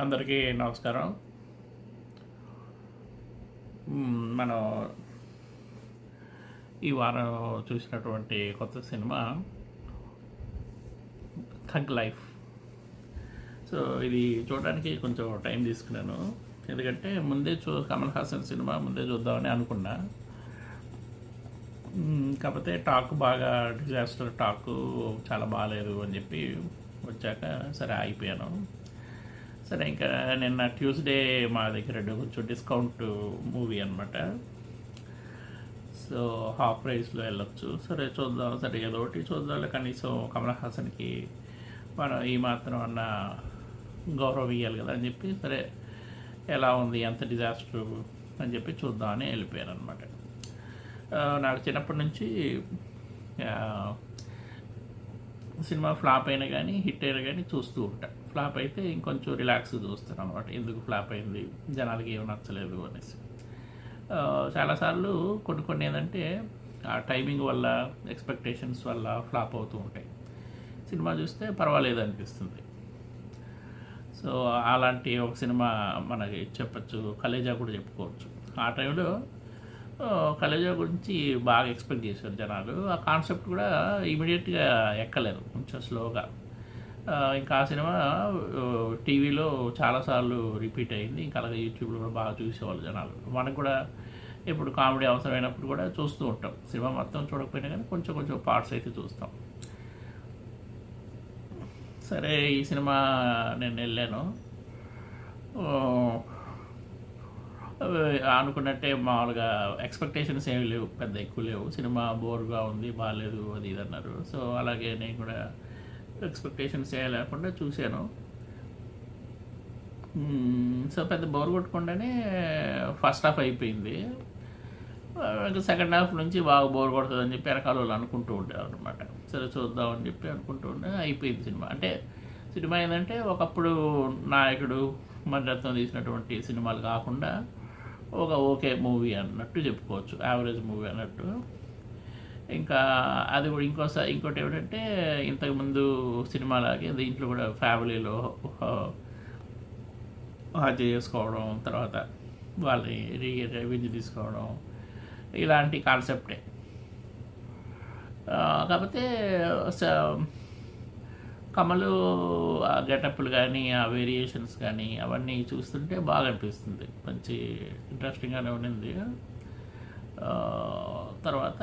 అందరికీ నమస్కారం. మనం ఈ వారం చూసినటువంటి కొత్త సినిమా థగ్ లైఫ్. సో ఇది చూడడానికి కొంచెం టైం తీసుకున్నాను. ఎందుకంటే ముందే చూ కమల్ హాసన్ సినిమా ముందే చూద్దామని అనుకున్నా. కాకపోతే టాక్ బాగా డిజాస్టర్ టాక్ చాలా బాగాలేదు అని చెప్పి వచ్చాక సరే అయిపోయాను సరే ఇంకా నిన్న ట్యూస్డే మా దగ్గర కొంచెం డిస్కౌంట్ మూవీ అనమాట సో హాఫ్ ప్రైస్లో వెళ్ళొచ్చు. సరే చూద్దాం. సరే ఏదో ఒకటి చూద్దాం కనీసం కమల్ హాసన్కి మనం ఈ మాత్రం అన్న గౌరవం ఇవ్వాలి కదా అని చెప్పి సరే ఎలా ఉంది ఎంత డిజాస్టర్ అని చెప్పి చూద్దామని వెళ్ళిపోయాను అనమాట నాకు చిన్నప్పటి నుంచి సినిమా ఫ్లాప్ అయినా కానీ హిట్ అయినా కానీ చూస్తూ ఉంటా. ఫ్లాప్ అయితే ఇంకొంచెం రిలాక్స్ చూస్తాను అనమాట ఎందుకు ఫ్లాప్ అయింది? జనాలకి ఏమి నచ్చలేదు అనేసి. చాలాసార్లు కొన్ని కొన్ని ఏంటంటే ఆ టైమింగ్ వల్ల ఎక్స్పెక్టేషన్స్ వల్ల ఫ్లాప్ అవుతూ ఉంటాయి. సినిమా చూస్తే పర్వాలేదు అనిపిస్తుంది. సో అలాంటి ఒక సినిమా మనకి చెప్పచ్చు కలేజా కూడా చెప్పుకోవచ్చు. ఆ టైంలో కలేజా గురించి బాగా ఎక్స్పెక్ట్ చేశారు జనాలు. ఆ కాన్సెప్ట్ కూడా ఇమీడియట్గా ఎక్కలేదు కొంచెం స్లోగా. ఇంకా ఆ సినిమా టీవీలో చాలాసార్లు రిపీట్ అయింది. ఇంకా అలాగే యూట్యూబ్లో కూడా బాగా చూసేవాళ్ళు జనాలు. మనకు కూడా ఇప్పుడు కామెడీ అవసరమైనప్పుడు కూడా చూస్తూ ఉంటాం. సినిమా మొత్తం చూడకపోయినా కానీ కొంచెం కొంచెం పార్ట్స్ అయితే చూస్తాం. సరే ఈ సినిమా నేను వెళ్ళాను. అనుకున్నట్టే మామూలుగా ఎక్స్పెక్టేషన్స్ ఏమి లేవు. పెద్ద ఎక్కువ లేవు. సినిమా బోర్గా ఉంది బాగాలేదు అది ఇది అన్నారు. సో అలాగే నేను కూడా ఎక్స్పెక్టేషన్స్ ఏ లేకుండా చూశాను. సో పెద్ద బోర్ కొట్టకుండానే ఫస్ట్ హాఫ్ అయిపోయింది. ఇంకా సెకండ్ హాఫ్ నుంచి బాగా బోర్ కొడుతుందని చెప్పి వెనకాల వాళ్ళు అనుకుంటూ ఉంటారు అనమాట సరే చూద్దాం అని చెప్పి అనుకుంటూ ఉండే అయిపోయింది సినిమా. అంటే సినిమా ఏంటంటే ఒకప్పుడు నాయకుడు మణిరత్నం తీసినటువంటి సినిమాలు కాకుండా ఒక ఓకే మూవీ అన్నట్టు చెప్పుకోవచ్చు యావరేజ్ మూవీ అన్నట్టు. ఇంకా అది కూడా ఇంకోసారి ఇంకోటి ఏమిటంటే ఇంతకుముందు సినిమాలాగే దీంట్లో కూడా ఫ్యామిలీలో హత్య చేసుకోవడం తర్వాత వాళ్ళని రీ రివెంజ్ తీసుకోవడం ఇలాంటి కాన్సెప్టే. కాకపోతే కమలు ఆ గెటప్లు కానీ ఆ వేరియేషన్స్ కానీ అవన్నీ చూస్తుంటే బాగా అనిపిస్తుంది మంచి ఇంట్రెస్టింగ్గానే ఉండింది. తర్వాత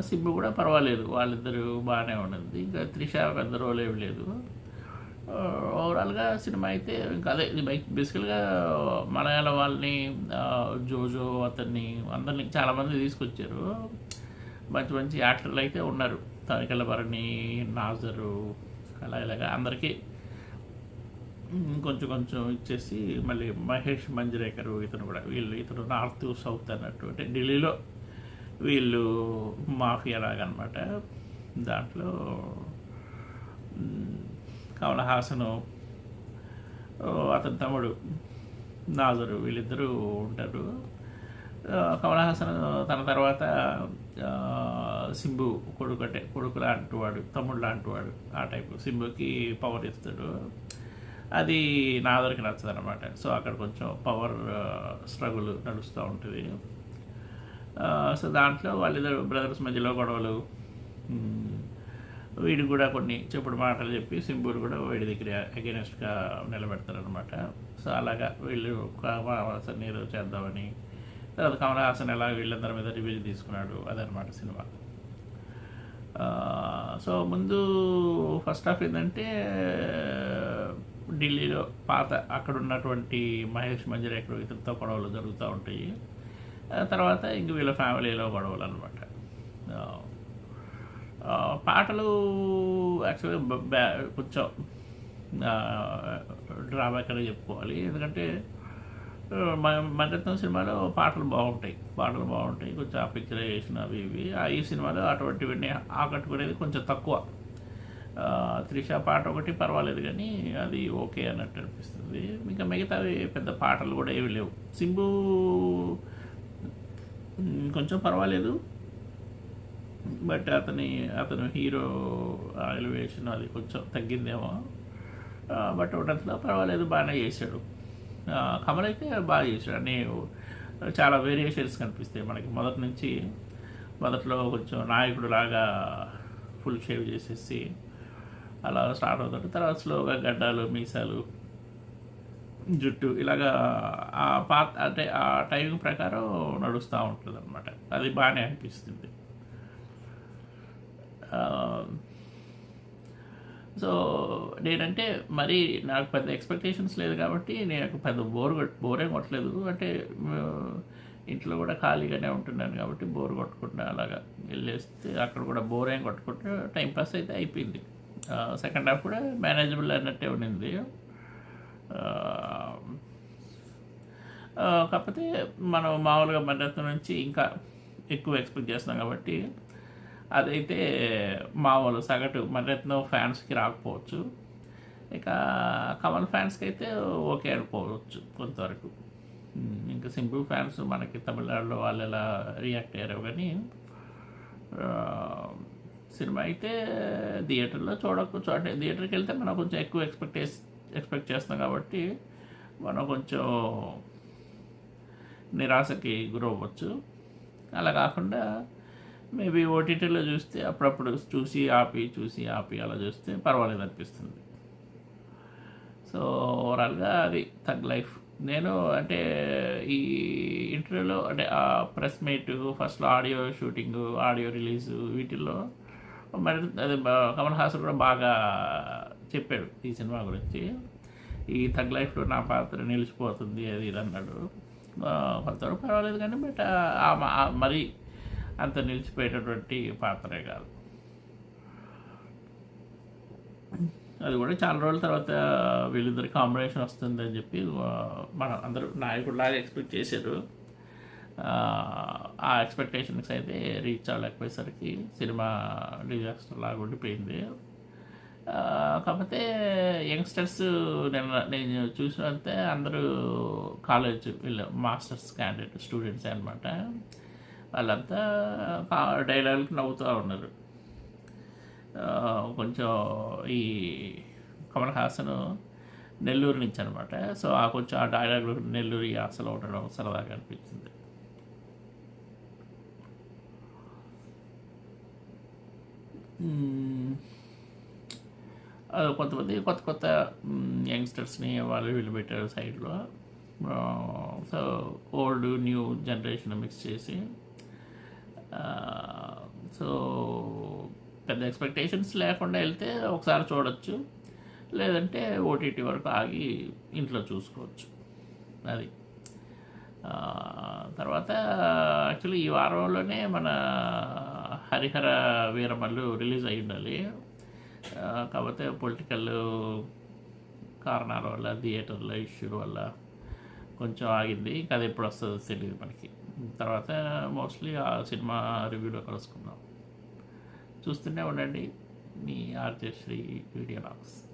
సిబ్బు కూడా పర్వాలేదు. వాళ్ళిద్దరూ బాగానే ఉండింది. ఇంకా త్రిష పెద్ద రోల్ ఏమి లేదు. ఓవరాల్గా సినిమా అయితే ఇంకా అదే. ఇది బై- బేసికల్గా మలయాళ వాళ్ళని జోజో అతన్ని అందరినీ చాలామంది తీసుకొచ్చారు. మంచి మంచి యాక్టర్లు అయితే ఉన్నారు. తనికల భరణి నాజరు అలా ఇలాగా అందరికీ కొంచెం కొంచెం ఇచ్చేసి మళ్ళీ మహేష్ మంజరేకరు ఇతను కూడా వీళ్ళు ఇతను నార్త్ సౌత్ అన్నట్టు అంటే ఢిల్లీలో వీళ్ళు మాఫియా లాగనమాట అనమాట దాంట్లో కమల్ హాసను అతని తమ్ముడు నాజరు వీళ్ళిద్దరూ ఉంటారు. కమల్ హాసన్ తన తర్వాత సింబు కొడుకు అంటే కొడుకు లాంటి వాడు తమ్ముడు లాంటి వాడు ఆ టైపు సింబుకి పవర్ ఇస్తాడు. అది నాదరికి నచ్చదు అనమాట సో అక్కడ కొంచెం పవర్ స్ట్రగుల్ నడుస్తూ ఉంటుంది. సో దాంట్లో వాళ్ళిద్దరు బ్రదర్స్ మధ్యలో గొడవలు వీడు కూడా కొన్ని చెప్పుడు మాటలు చెప్పి సింబూరు కూడా వీడి దగ్గర అగెనెస్ట్గా నిలబెడతారనమాట సో అలాగా వీళ్ళు కమలహాసన్ నీరు చేద్దామని తర్వాత కమల్ హాసన్ ఎలా వీళ్ళందరి మీద రివ్యూ తీసుకున్నాడు అదనమాట సినిమా. సో ముందు ఫస్ట్ ఆఫ్ ఏంటంటే ఢిల్లీలో పాత అక్కడ ఉన్నటువంటి మహేష్ మంజరేకర్ ఇతరుతో గొడవలు జరుగుతూ ఉంటాయి. తర్వాత ఇంక వీళ్ళ ఫ్యామిలీలో గొడవలు అనమాట పాటలు యాక్చువల్గా బ్యా కొంచెం డ్రాబ్యాక్ అని చెప్పుకోవాలి. ఎందుకంటే మణిరత్నం సినిమాలో పాటలు బాగుంటాయి. పాటలు బాగుంటాయి. కొంచెం ఆ పిక్చరైజేషన్ అవి ఇవి. ఈ సినిమాలో అటువంటివన్నీ ఆకట్టుకునేది కొంచెం తక్కువ. త్రిష పాట ఒకటి పర్వాలేదు కానీ అది ఓకే అన్నట్టు అనిపిస్తుంది. ఇంకా మిగతావి పెద్ద పాటలు కూడా ఏవి లేవు. సింబు కొంచెం పర్వాలేదు. బట్ అతని అతను హీరో ఎలివేషన్ అది కొంచెం తగ్గిందేమో. బట్ ఉన్నంతలో పర్వాలేదు బాగానే చేశాడు. కమల్ అయితే బాగా చేశాడు. అన్నీ చాలా వేరియేషన్స్ కనిపిస్తాయి మనకి. మొదటి నుంచి మొదట్లో కొంచెం నాయకుడు లాగా ఫుల్ షేవ్ చేసేసి అలా స్టార్ట్ అవుతాడు తర్వాత స్లోగా గడ్డాలు మీసాలు జుట్టు ఇలాగా ఆ పాత అంటే ఆ టైం ప్రకారం నడుస్తూ ఉంటుంది అనమాట అది బాగానే అనిపిస్తుంది. సో నేనంటే మరి నాకు పెద్ద ఎక్స్పెక్టేషన్స్ లేదు కాబట్టి నేను పెద్ద బోర్ బోరే కొట్టలేదు. అంటే ఇంట్లో కూడా ఖాళీగానే ఉంటున్నాను కాబట్టి బోర్ కొట్టకుండా అలాగా వెళ్ళేస్తే అక్కడ కూడా బోర్ ఏం కొట్టుకుంటే టైంపాస్ అయితే అయిపోయింది. సెకండ్ హాఫ్ కూడా మేనేజబుల్ అన్నట్టే ఉండింది. కాకపోతే మనం మామూలుగా మద్దతు నుంచి ఇంకా ఎక్కువ ఎక్స్పెక్ట్ చేస్తున్నాం కాబట్టి అదైతే మామూలు సగటు మరత్నం ఫ్యాన్స్కి రాకపోవచ్చు. ఇక కమల్ ఫ్యాన్స్కి అయితే ఓకే అనుకోవచ్చు కొంతవరకు. ఇంకా సింపుల్ ఫ్యాన్స్ మనకి తమిళనాడులో వాళ్ళు ఎలా రియాక్ట్ అయ్యారు కానీ సినిమా అయితే థియేటర్లో చూడకపోవచ్చు అంటే థియేటర్కి వెళ్తే మనం కొంచెం ఎక్కువ ఎక్స్పెక్ట్ ఎక్స్పెక్ట్ చేస్తాం కాబట్టి మనం కొంచెం నిరాశకి గురవ్వచ్చు. అలా కాకుండా మేబీ ఓటీటీలో చూస్తే అప్పుడప్పుడు చూసి ఆపి చూసి ఆపి అలా చూస్తే పర్వాలేదు అనిపిస్తుంది. సో ఓవరాల్గా అది తగ్ లైఫ్. నేను అంటే ఈ ఇంటర్వ్యూలో అంటే ఆ ప్రెస్ మీట్ ఫస్ట్లో ఆడియో షూటింగ్ ఆడియో రిలీజ్ వీటిల్లో మరి అది కమల్ హాసన్ కూడా బాగా చెప్పాడు ఈ సినిమా గురించి. ఈ తగ్ లైఫ్లో నా పాత్ర నిలిచిపోతుంది అది ఇది అన్నాడు. కొంతవరకు పర్వాలేదు కానీ బట్ మరి అంత నిలిచిపోయేటటువంటి పాత్రే కాదు. అది కూడా చాలా రోజుల తర్వాత వీళ్ళిద్దరు కాంబినేషన్ వస్తుంది అని చెప్పి మన అందరూ నాయకుడిలాగా ఎక్స్పెక్ట్ చేశారు. ఆ, ఎక్స్పెక్టేషన్స్ అయితే రీచ్ అవ్వలేకపోయేసరికి సినిమా డిజాస్టర్ లాగా ఉండిపోయింది. కాకపోతే యంగ్స్టర్స్ నేను నేను చూసినంతే అందరూ కాలేజ్ వీళ్ళు మాస్టర్స్ క్యాండిడేట్ స్టూడెంట్స్ అనమాట వాళ్ళంతా డైలాగులకు నవ్వుతూ ఉన్నారు. కొంచెం ఈ కమల్ హాసన్ నెల్లూరు నుంచి అనమాట సో ఆ కొంచెం ఆ డైలాగ్ నెల్లూరు అసలు ఉండడం సరదాగా అనిపించింది. అది కొంతమంది కొత్త కొత్త యంగ్స్టర్స్ని వాళ్ళు వీళ్ళు పెట్టారు సైడ్లో. So old new generation mix చేసి సో పెద్ద ఎక్స్పెక్టేషన్స్ లేకుండా వెళ్తే ఒకసారి చూడొచ్చు. లేదంటే ఓటీటీ వరకు ఆగి ఇంట్లో చూసుకోవచ్చు. అది. తర్వాత యాక్చువల్లీ ఈ వారంలోనే మన హరిహర వీరమల్లు రిలీజ్ అయి ఉండాలి. కాకపోతే పొలిటికల్ కారణాల వల్ల థియేటర్ల ఇష్యూ వల్ల కొంచెం ఆగింది. ఇంకా అది ఎప్పుడు వస్తుందో తెలియదు మనకి. తర్వాత మోస్ట్లీ ఆ సినిమా రివ్యూలో కలుసుకుందాం. చూస్తూనే ఉండండి. మీ ఆర్జే శ్రీ వీడియో నాక్స్